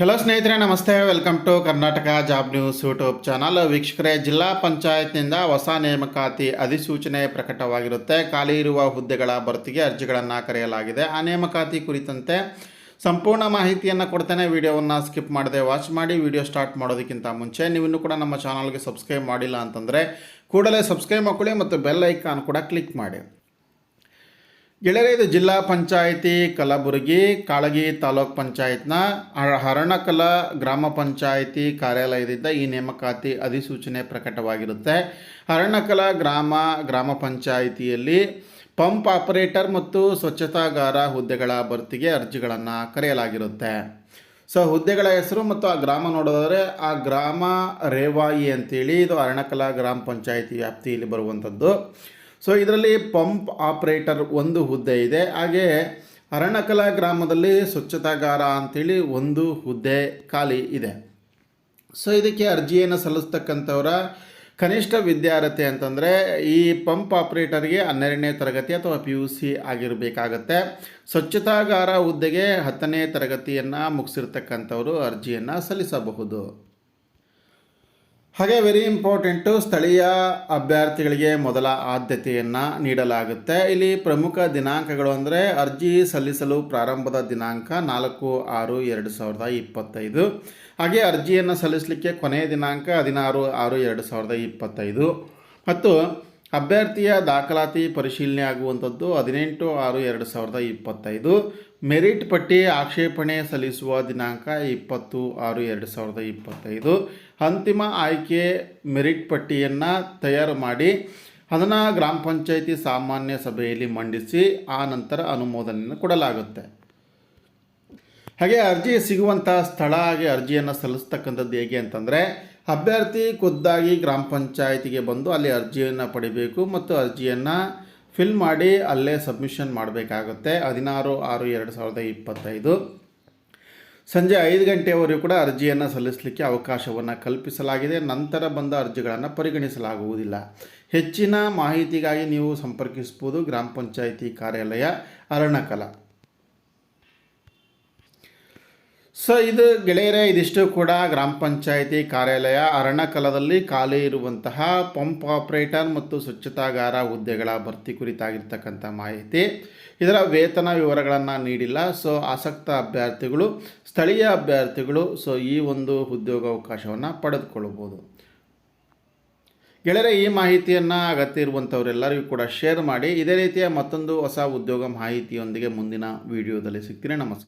Hello ಸ್ನೇಹಿತರೆ, ನಮಸ್ತೆ. Welcome to Karnataka job news YouTube channel ವೀಕ್ಷಕರೇ, ಜಿಲ್ಲಾ ಪಂಚಾಯತ್ನಿಂದ ಹೊಸ ನೇಮಕಾತಿ ಅಧಿಸೂಚನೆ ಪ್ರಕಟವಾಗಿರುತ್ತೆ. ಖಾಲಿ ಇರುವ ಹುದ್ದೆಗಳ ಭರ್ತಿಗೆ ಅರ್ಜಿಗಳನ್ನು ಕರೆಯಲಾಗಿದೆ. ಆ ನೇಮಕಾತಿ ಕುರಿತಂತೆ ಸಂಪೂರ್ಣ ಮಾಹಿತಿಯನ್ನು ಕೊಡ್ತೇನೆ. ವಿಡಿಯೋವನ್ನು ಸ್ಕಿಪ್ ಮಾಡದೆ ವಾಚ್ ಮಾಡಿ. ವಿಡಿಯೋ ಸ್ಟಾರ್ಟ್ ಮಾಡೋದಕ್ಕಿಂತ ಮುಂಚೆ ನೀವು ಇನ್ನೂ ಕೂಡ ನಮ್ಮ ಚಾನಲ್ಗೆ ಸಬ್ಸ್ಕ್ರೈಬ್ ಮಾಡಿಲ್ಲ ಅಂತಂದರೆ ಕೂಡಲೇ ಸಬ್ಸ್ಕ್ರೈಬ್ ಮಾಡ್ಕೊಳ್ಳಿ ಮತ್ತು ಬೆಲ್ ಐಕಾನ್ ಕೂಡ ಕ್ಲಿಕ್ ಮಾಡಿ. ಗೆಳೆಯರೆ ಇದು ಜಿಲ್ಲಾ ಪಂಚಾಯಿತಿ ಕಲಬುರಗಿ, ಕಾಳಗಿ ತಾಲೂಕ್ ಪಂಚಾಯತ್ನ ಹರಣಕಲ ಗ್ರಾಮ ಪಂಚಾಯಿತಿ ಕಾರ್ಯಾಲಯದಿಂದ ಈ ನೇಮಕಾತಿ ಅಧಿಸೂಚನೆ ಪ್ರಕಟವಾಗಿರುತ್ತೆ. ಹರಣಕಲ ಗ್ರಾಮ ಗ್ರಾಮ ಪಂಚಾಯಿತಿಯಲ್ಲಿ ಪಂಪ್ ಆಪರೇಟರ್ ಮತ್ತು ಸ್ವಚ್ಛತಾಗಾರ ಹುದ್ದೆಗಳ ಭರ್ತಿಗೆ ಅರ್ಜಿಗಳನ್ನು ಕರೆಯಲಾಗಿರುತ್ತೆ. ಸೊ, ಹುದ್ದೆಗಳ ಹೆಸರು ಮತ್ತು ಆ ಗ್ರಾಮ ನೋಡೋದಾದರೆ ಆ ಗ್ರಾಮ ರೇವಾಯಿ ಅಂತೇಳಿ ಇದು ಅರಣಕಲ ಗ್ರಾಮ ಪಂಚಾಯಿತಿ ವ್ಯಾಪ್ತಿಯಲ್ಲಿ ಬರುವಂಥದ್ದು. ಸೊ ಇದರಲ್ಲಿ ಪಂಪ್ ಆಪರೇಟರ್ ಒಂದು ಹುದ್ದೆ ಇದೆ. ಹಾಗೆ ಅರಣಕಲ ಗ್ರಾಮದಲ್ಲಿ ಸ್ವಚ್ಛತಾಗಾರ ಅಂತೇಳಿ ಒಂದು ಹುದ್ದೆ ಖಾಲಿ ಇದೆ. ಸೊ ಇದಕ್ಕೆ ಅರ್ಜಿಯನ್ನು ಸಲ್ಲಿಸ್ತಕ್ಕಂಥವರ ಕನಿಷ್ಠ ವಿದ್ಯಾರ್ಥಿ ಅಂತಂದರೆ ಈ ಪಂಪ್ ಆಪರೇಟರ್ಗೆ ಹನ್ನೆರಡನೇ ತರಗತಿ ಅಥವಾ ಪಿ ಯು ಸಿ ಆಗಿರಬೇಕಾಗತ್ತೆ. ಸ್ವಚ್ಛತಾಗಾರ ಹುದ್ದೆಗೆ ಹತ್ತನೇ ತರಗತಿಯನ್ನು ಮುಗಿಸಿರ್ತಕ್ಕಂಥವರು ಅರ್ಜಿಯನ್ನು ಸಲ್ಲಿಸಬಹುದು. ಹಾಗೆ ವೆರಿ ಇಂಪಾರ್ಟೆಂಟು ಸ್ಥಳೀಯ ಅಭ್ಯರ್ಥಿಗಳಿಗೆ ಮೊದಲ ಆದ್ಯತೆಯನ್ನು ನೀಡಲಾಗುತ್ತೆ. ಇಲ್ಲಿ ಪ್ರಮುಖ ದಿನಾಂಕಗಳು ಅಂದರೆ ಅರ್ಜಿ ಸಲ್ಲಿಸಲು ಪ್ರಾರಂಭದ ದಿನಾಂಕ ನಾಲ್ಕು ಆರು ಎರಡು ಸಾವಿರದ ಇಪ್ಪತ್ತೈದು. ಹಾಗೆ ಅರ್ಜಿಯನ್ನು ಸಲ್ಲಿಸಲಿಕ್ಕೆ ಕೊನೆಯ ದಿನಾಂಕ ಹದಿನಾರು ಆರು ಎರಡು ಸಾವಿರದ ಇಪ್ಪತ್ತೈದು. ಮತ್ತು ಅಭ್ಯರ್ಥಿಯ ದಾಖಲಾತಿ ಪರಿಶೀಲನೆ ಆಗುವಂಥದ್ದು ಹದಿನೆಂಟು ಆರು ಎರಡು ಸಾವಿರದ ಇಪ್ಪತ್ತೈದು. ಮೆರಿಟ್ ಪಟ್ಟಿ ಆಕ್ಷೇಪಣೆ ಸಲ್ಲಿಸುವ ದಿನಾಂಕ ಇಪ್ಪತ್ತು ಆರು ಎರಡು ಸಾವಿರದ ಇಪ್ಪತ್ತೈದು. ಅಂತಿಮ ಆಯ್ಕೆ ಮೆರಿಟ್ ಪಟ್ಟಿಯನ್ನು ತಯಾರು ಮಾಡಿ ಅದನ್ನು ಗ್ರಾಮ ಪಂಚಾಯಿತಿ ಸಾಮಾನ್ಯ ಸಭೆಯಲ್ಲಿ ಮಂಡಿಸಿ ಆ ನಂತರ ಅನುಮೋದನೆಯನ್ನು ಕೊಡಲಾಗುತ್ತೆ. ಹಾಗೆ ಅರ್ಜಿ ಸಿಗುವಂಥ ಸ್ಥಳ ಹಾಗೆ ಅರ್ಜಿಯನ್ನು ಸಲ್ಲಿಸ್ತಕ್ಕಂಥದ್ದು ಹೇಗೆ ಅಂತಂದರೆ ಅಭ್ಯರ್ಥಿ ಖುದ್ದಾಗಿ ಗ್ರಾಮ ಪಂಚಾಯಿತಿಗೆ ಬಂದು ಅಲ್ಲಿ ಅರ್ಜಿಯನ್ನು ಪಡಿಬೇಕು ಮತ್ತು ಅರ್ಜಿಯನ್ನು ಫಿಲ್ ಮಾಡಿ ಅಲ್ಲೇ ಸಬ್ಮಿಷನ್ ಮಾಡಬೇಕಾಗುತ್ತೆ. ಹದಿನಾರು ಆರು ಎರಡು ಸಾವಿರದ ಇಪ್ಪತ್ತೈದು. ಸಂಜೆ ಐದು ಗಂಟೆಯವರೆಗೂ ಕೂಡ ಅರ್ಜಿಯನ್ನು ಸಲ್ಲಿಸಲಿಕ್ಕೆ ಅವಕಾಶವನ್ನು ಕಲ್ಪಿಸಲಾಗಿದೆ. ನಂತರ ಬಂದ ಅರ್ಜಿಗಳನ್ನು ಪರಿಗಣಿಸಲಾಗುವುದಿಲ್ಲ. ಹೆಚ್ಚಿನ ಮಾಹಿತಿಗಾಗಿ ನೀವು ಸಂಪರ್ಕಿಸ್ಬೋದು ಗ್ರಾಮ ಪಂಚಾಯಿತಿ ಕಾರ್ಯಾಲಯ ಅರಣಕಲ. ಸೊ ಇದು ಗೆಳೆಯರೇ, ಇದಿಷ್ಟು ಕೂಡ ಗ್ರಾಮ ಪಂಚಾಯಿತಿ ಕಾರ್ಯಾಲಯ ಅರಣ್ಯಕಲದಲ್ಲಿ ಖಾಲಿ ಇರುವಂತಹ ಪಂಪ್ ಆಪರೇಟರ್ ಮತ್ತು ಸ್ವಚ್ಛತಾಗಾರ ಹುದ್ದೆಗಳ ಭರ್ತಿ ಕುರಿತಾಗಿರ್ತಕ್ಕಂಥ ಮಾಹಿತಿ. ಇದರ ವೇತನ ವಿವರಗಳನ್ನು ನೀಡಿಲ್ಲ. ಸೊ ಆಸಕ್ತ ಅಭ್ಯರ್ಥಿಗಳು, ಸ್ಥಳೀಯ ಅಭ್ಯರ್ಥಿಗಳು ಸೊ ಈ ಒಂದು ಉದ್ಯೋಗಾವಕಾಶವನ್ನು ಪಡೆದುಕೊಳ್ಳಬಹುದು. ಗೆಳೆಯರೆ, ಈ ಮಾಹಿತಿಯನ್ನು ಅಗತ್ಯ ಇರುವಂಥವರೆಲ್ಲರಿಗೂ ಕೂಡ ಶೇರ್ ಮಾಡಿ. ಇದೇ ರೀತಿಯ ಮತ್ತೊಂದು ಹೊಸ ಉದ್ಯೋಗ ಮಾಹಿತಿಯೊಂದಿಗೆ ಮುಂದಿನ ವಿಡಿಯೋದಲ್ಲಿ ಸಿಗ್ತೀನಿ. ನಮಸ್ಕಾರ.